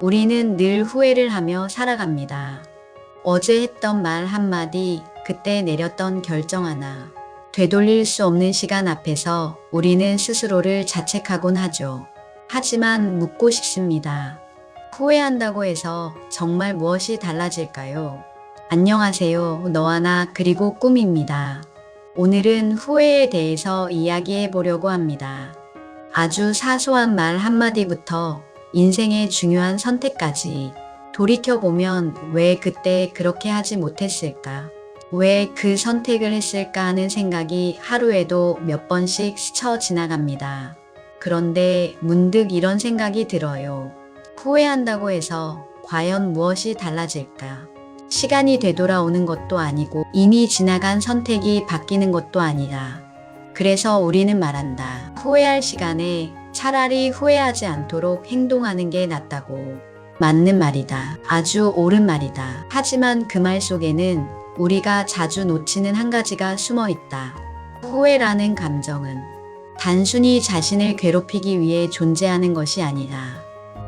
우리는 늘 후회를 하며 살아갑니다. 어제 했던 말 한마디, 그때 내렸던 결정 하나. 되돌릴 수 없는 시간 앞에서 우리는 스스로를 자책하곤 하죠. 하지만 묻고 싶습니다. 후회한다고 해서 정말 무엇이 달라질까요? 안녕하세요. 너와 나 그리고 꿈입니다. 오늘은 후회에 대해서 이야기해 보려고 합니다. 아주 사소한 말 한마디부터 인생의 중요한 선택까지 돌이켜보면 왜 그때 그렇게 하지 못했을까? 왜 그 선택을 했을까 하는 생각이 하루에도 몇 번씩 스쳐 지나갑니다. 그런데 문득 이런 생각이 들어요. 후회한다고 해서 과연 무엇이 달라질까? 시간이 되돌아오는 것도 아니고 이미 지나간 선택이 바뀌는 것도 아니다. 그래서 우리는 말한다. 후회할 시간에 차라리 후회하지 않도록 행동하는 게 낫다고. 맞는 말이다. 아주 옳은 말이다. 하지만 그 말 속에는 우리가 자주 놓치는 한 가지가 숨어 있다. 후회라는 감정은 단순히 자신을 괴롭히기 위해 존재하는 것이 아니라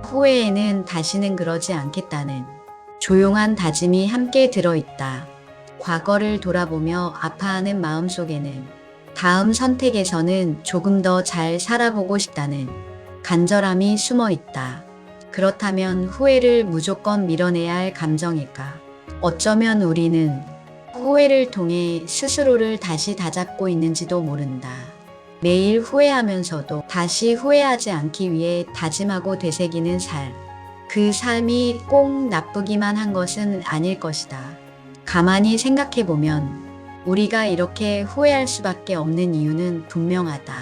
후회에는 다시는 그러지 않겠다는 조용한 다짐이 함께 들어있다. 과거를 돌아보며 아파하는 마음 속에는 다음 선택에서는 조금 더 잘 살아보고 싶다는 간절함이 숨어 있다. 그렇다면 후회를 무조건 밀어내야 할 감정일까? 어쩌면 우리는 후회를 통해 스스로를 다시 다잡고 있는지도 모른다. 매일 후회하면서도 다시 후회하지 않기 위해 다짐하고 되새기는 삶. 그 삶이 꼭 나쁘기만 한 것은 아닐 것이다. 가만히 생각해보면 우리가 이렇게 후회할 수밖에 없는 이유는 분명하다.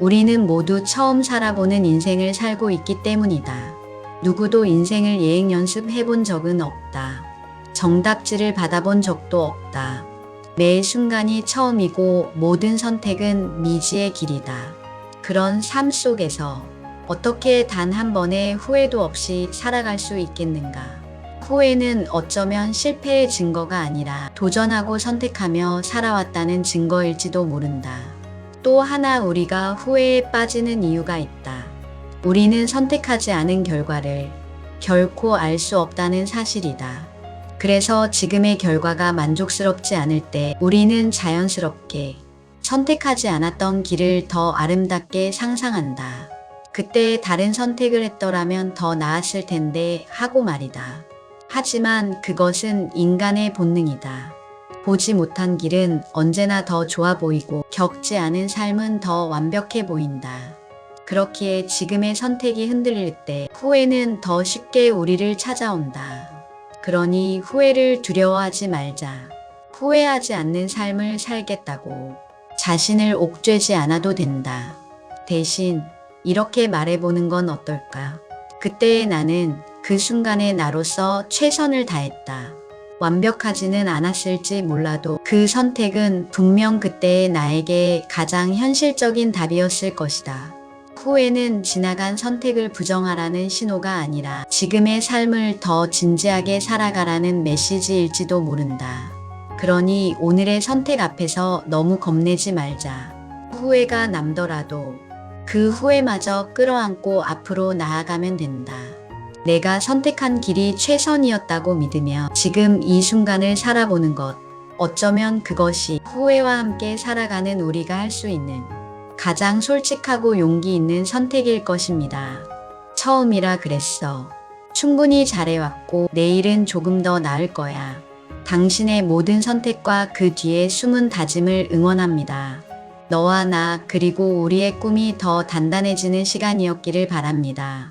우리는 모두 처음 살아보는 인생을 살고 있기 때문이다. 누구도 인생을 예행 연습해 본 적은 없다. 정답지를 받아본 적도 없다. 매 순간이 처음이고 모든 선택은 미지의 길이다. 그런 삶 속에서 어떻게 단 한 번의 후회도 없이 살아갈 수 있겠는가? 후회는 어쩌면 실패의 증거가 아니라 도전하고 선택하며 살아왔다는 증거일지도 모른다. 또 하나 우리가 후회에 빠지는 이유가 있다. 우리는 선택하지 않은 결과를 결코 알 수 없다는 사실이다. 그래서 지금의 결과가 만족스럽지 않을 때 우리는 자연스럽게 선택하지 않았던 길을 더 아름답게 상상한다. 그때 다른 선택을 했더라면 더 나았을 텐데 하고 말이다. 하지만 그것은 인간의 본능이다. 보지 못한 길은 언제나 더 좋아 보이고 겪지 않은 삶은 더 완벽해 보인다. 그렇기에 지금의 선택이 흔들릴 때 후회는 더 쉽게 우리를 찾아온다. 그러니 후회를 두려워하지 말자. 후회하지 않는 삶을 살겠다고 자신을 옥죄지 않아도 된다. 대신 이렇게 말해보는 건 어떨까? 그때의 나는 그 순간의 나로서 최선을 다했다. 완벽하지는 않았을지 몰라도 그 선택은 분명 그때의 나에게 가장 현실적인 답이었을 것이다. 후회는 지나간 선택을 부정하라는 신호가 아니라 지금의 삶을 더 진지하게 살아가라는 메시지일지도 모른다. 그러니 오늘의 선택 앞에서 너무 겁내지 말자. 후회가 남더라도 그 후회마저 끌어안고 앞으로 나아가면 된다. 내가 선택한 길이 최선이었다고 믿으며 지금 이 순간을 살아보는 것. 어쩌면 그것이 후회와 함께 살아가는 우리가 할 수 있는 가장 솔직하고 용기 있는 선택일 것입니다. 처음이라 그랬어. 충분히 잘해왔고 내일은 조금 더 나을 거야. 당신의 모든 선택과 그 뒤에 숨은 다짐을 응원합니다. 너와 나 그리고 우리의 꿈이 더 단단해지는 시간이었기를 바랍니다.